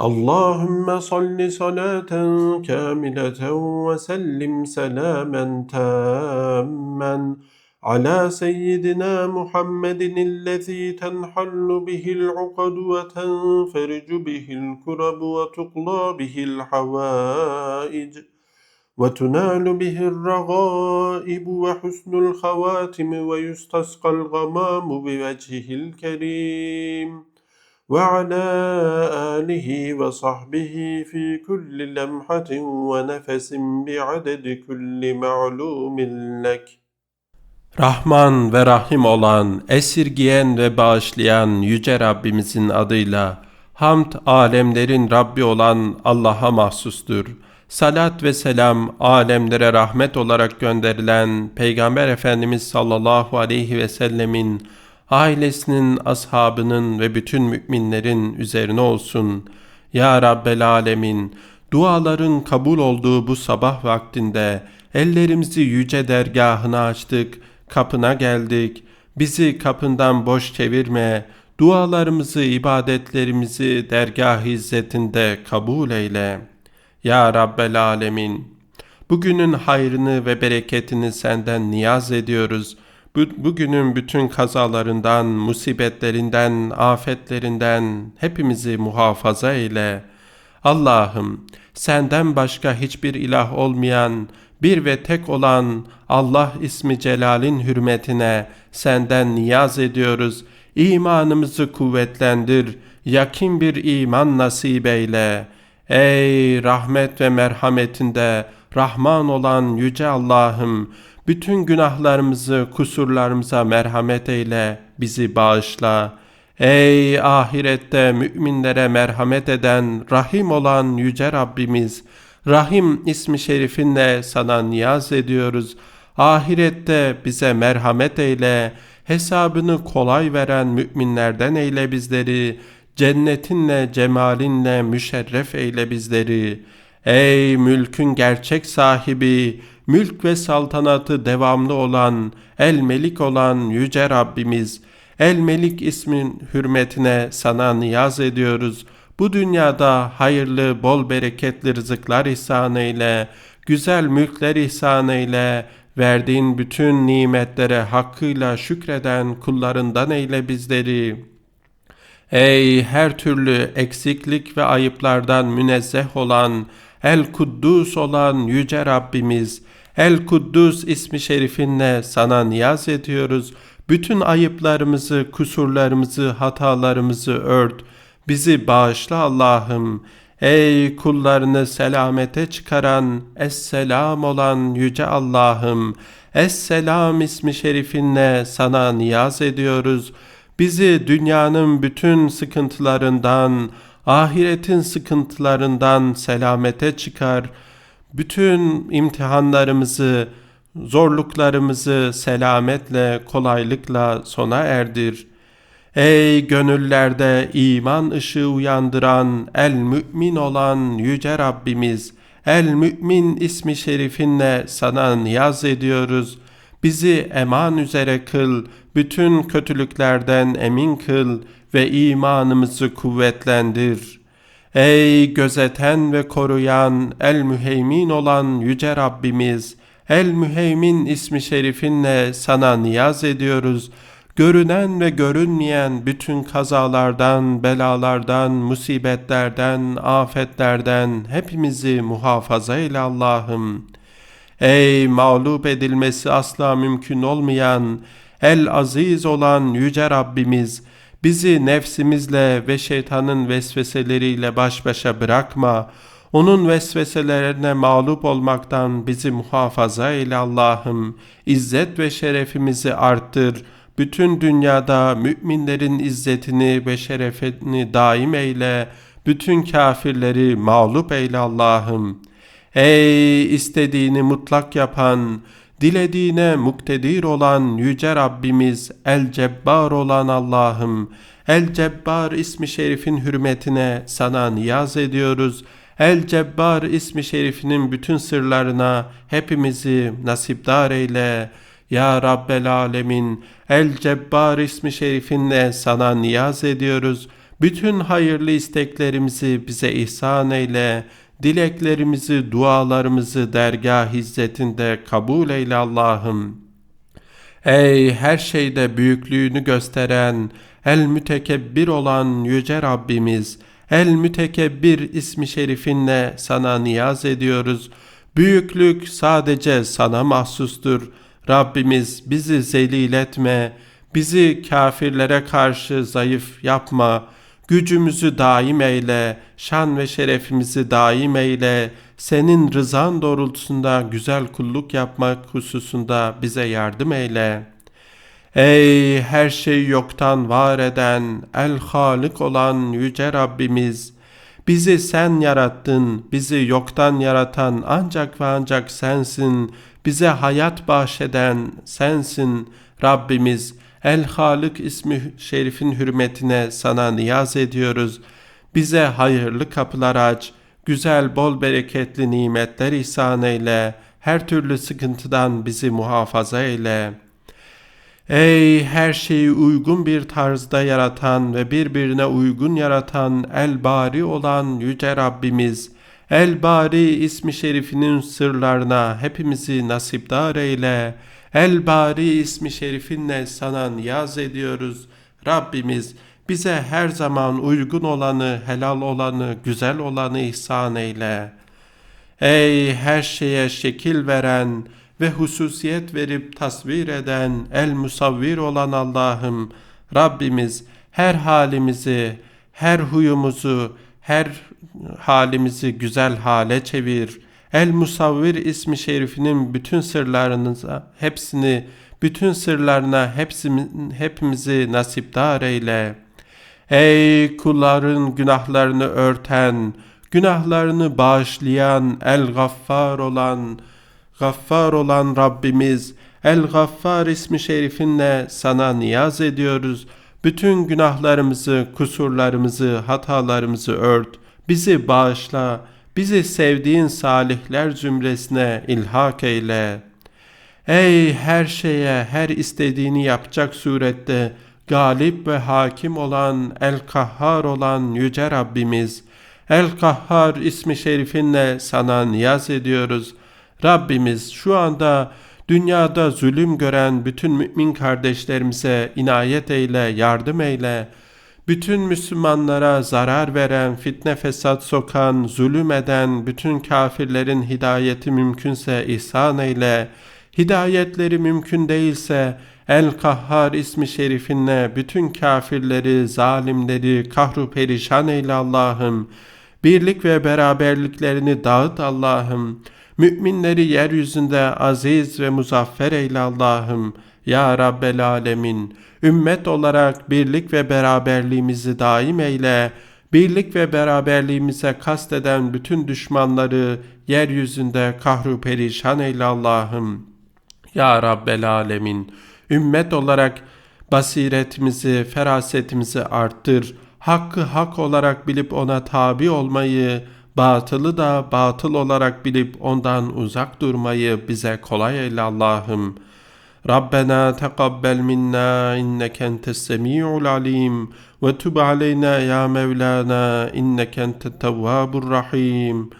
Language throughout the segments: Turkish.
اللهم صل صلاة كاملة وسلم سلاما تاما على سيدنا محمد الذي تنحل به العقد وتنفرج به الكرب وتقضى به الحوائج وتنال به الرغائب وحسن الخواتم ويستسقى الغمام بوجهه الكريم. وعلى آله وصحبه في كل لمحة ونفس بعدد كل معلوم لك Rahman ve Rahim olan, esirgiyen ve bağışlayan Yüce Rabbimizin adıyla, hamd alemlerin Rabbi olan Allah'a mahsustur. Salat ve selam alemlere rahmet olarak gönderilen Peygamber Efendimiz sallallahu aleyhi ve sellemin ailesinin, ashabının ve bütün müminlerin üzerine olsun. Ya Rabbel Alemin, duaların kabul olduğu bu sabah vaktinde ellerimizi yüce dergahına açtık, kapına geldik. Bizi kapından boş çevirme, dualarımızı, ibadetlerimizi dergah izzetinde kabul eyle. Ya Rabbel Alemin, bugünün hayrını ve bereketini senden niyaz ediyoruz.'' Bugünün bütün kazalarından, musibetlerinden, afetlerinden hepimizi muhafaza eyle. Allah'ım senden başka hiçbir ilah olmayan, bir ve tek olan Allah ismi celalin hürmetine senden niyaz ediyoruz. İmanımızı kuvvetlendir, yakin bir iman nasip eyle. Ey rahmet ve merhametinde Rahman olan Yüce Allah'ım, bütün günahlarımızı, kusurlarımıza merhamet eyle, bizi bağışla. Ey ahirette müminlere merhamet eden, rahim olan Yüce Rabbimiz, Rahim ismi şerifinle sana niyaz ediyoruz. Ahirette bize merhamet eyle, hesabını kolay veren müminlerden eyle bizleri, cennetinle, cemalinle müşerref eyle bizleri. Ey mülkün gerçek sahibi, mülk ve saltanatı devamlı olan, El Melik olan Yüce Rabbimiz, El Melik ismin hürmetine sana niyaz ediyoruz. Bu dünyada hayırlı, bol bereketli rızıklar ihsan eyle, güzel mülkler ihsan eyle, verdiğin bütün nimetlere hakkıyla şükreden kullarından eyle bizleri. Ey her türlü eksiklik ve ayıplardan münezzeh olan, El Kuddus olan Yüce Rabbimiz, El Kuddus ismi şerifinle sana niyaz ediyoruz. Bütün ayıplarımızı, kusurlarımızı, hatalarımızı ört. Bizi bağışla Allah'ım. Ey kullarını selamete çıkaran, Esselam olan Yüce Allah'ım. Esselam ismi şerifinle sana niyaz ediyoruz. Bizi dünyanın bütün sıkıntılarından, ahiretin sıkıntılarından selamete çıkar.'' Bütün imtihanlarımızı, zorluklarımızı selametle, kolaylıkla sona erdir. Ey gönüllerde iman ışığı uyandıran, el mümin olan Yüce Rabbimiz, el mümin ismi şerifinle sana niyaz ediyoruz. Bizi eman üzere kıl, bütün kötülüklerden emin kıl ve imanımızı kuvvetlendir.'' Ey gözeten ve koruyan, el müheymin olan Yüce Rabbimiz, el müheymin ismi şerifinle sana niyaz ediyoruz. Görünen ve görünmeyen bütün kazalardan, belalardan, musibetlerden, afetlerden hepimizi muhafaza eyle Allah'ım. Ey mağlup edilmesi asla mümkün olmayan, el aziz olan Yüce Rabbimiz, Bizi nefsimizle ve şeytanın vesveseleriyle baş başa bırakma. Onun vesveselerine mağlup olmaktan bizi muhafaza eyle Allah'ım. İzzet ve şerefimizi arttır. Bütün dünyada müminlerin izzetini ve şerefini daim eyle. Bütün kafirleri mağlup eyle Allah'ım. Ey istediğini mutlak yapan, dilediğine muktedir olan Yüce Rabbimiz, El Cebbar olan Allah'ım, El Cebbar ismi şerifin hürmetine sana niyaz ediyoruz. El Cebbar ismi şerifinin bütün sırlarına hepimizi nasipdar eyle. Ya Rabbel Alemin, El Cebbar ismi şerifinle sana niyaz ediyoruz. Bütün hayırlı isteklerimizi bize ihsan eyle. Dileklerimizi, dualarımızı dergah hizmetinde kabul eyle Allah'ım. Ey her şeyde büyüklüğünü gösteren, el mütekebbir olan yüce Rabbimiz, el mütekebbir ismi şerifinle sana niyaz ediyoruz. Büyüklük sadece sana mahsustur. Rabbimiz bizi zelil etme, bizi kafirlere karşı zayıf yapma, gücümüzü daim eyle, şan ve şerefimizi daim eyle, senin rızan doğrultusunda güzel kulluk yapmak hususunda bize yardım eyle. Ey her şeyi yoktan var eden, el halik olan yüce Rabbimiz, bizi sen yarattın, bizi yoktan yaratan ancak ve ancak sensin, bize hayat bahşeden sensin Rabbimiz. El Halik ismi şerifin hürmetine sana niyaz ediyoruz. Bize hayırlı kapılar aç, güzel bol bereketli nimetler ihsan eyle, her türlü sıkıntıdan bizi muhafaza eyle. Ey her şeyi uygun bir tarzda yaratan ve birbirine uygun yaratan el bari olan yüce Rabbimiz, el bari ismi şerifinin sırlarına hepimizi nasipdar eyle. El bari ismi şerifinle sana niyaz ediyoruz. Rabbimiz bize her zaman uygun olanı, helal olanı, güzel olanı ihsan eyle. Ey her şeye şekil veren ve hususiyet verip tasvir eden, el musavvir olan Allah'ım, Rabbimiz her halimizi, her huyumuzu, her halimizi güzel hale çevir. El Musavvir ismi şerifinin bütün sırlarınıza, hepsini, bütün sırlarına hepsimi, hepimizi nasipdar eyle. Ey kulların günahlarını örten, günahlarını bağışlayan, el gaffar olan, gaffar olan Rabbimiz, el gaffar ismi şerifinle sana niyaz ediyoruz. Bütün günahlarımızı, kusurlarımızı, hatalarımızı ört, bizi bağışla, bizi sevdiğin salihler zümresine ilhak eyle. Ey her şeye, her istediğini yapacak surette galip ve hakim olan, el kahhar olan yüce Rabbimiz, el kahhar ismi şerifinle sana niyaz ediyoruz. Rabbimiz şu anda dünyada zulüm gören bütün mümin kardeşlerimize inayet eyle, yardım eyle. Bütün Müslümanlara zarar veren, fitne fesat sokan, zulüm eden bütün kafirlerin hidayeti mümkünse ihsan eyle. Hidayetleri mümkün değilse El Kahhar ismi şerifinle bütün kafirleri, zalimleri kahru perişan eyle Allah'ım. Birlik ve beraberliklerini dağıt Allah'ım. Müminleri yeryüzünde aziz ve muzaffer eyle Allah'ım. Ya Rabbel Alemin. Ümmet olarak birlik ve beraberliğimizi daim eyle. Birlik ve beraberliğimize kasteden bütün düşmanları yeryüzünde kahru perişan eyle Allah'ım. Ya Rabbel Alemin. Ümmet olarak basiretimizi, ferasetimizi arttır. Hakkı hak olarak bilip ona tabi olmayı, batılı da batıl olarak bilip ondan uzak durmayı bize kolay eyle Allah'ım. Teqabbel minna inneke entes semi'ul alim ve tub aleyna ya Mevlana inneke entet tevvabur rahim.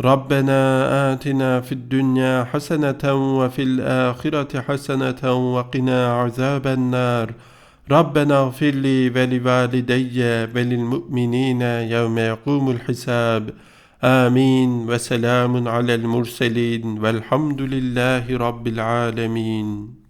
ربنا آتنا في الدنيا حسنة وفي الآخرة حسنة وقنا عذاب النار. ربنا اغفر لي ولوالدي وللمؤمنين يوم يقوم الحساب. آمين. وسلام على المرسلين. والحمد لله رب العالمين.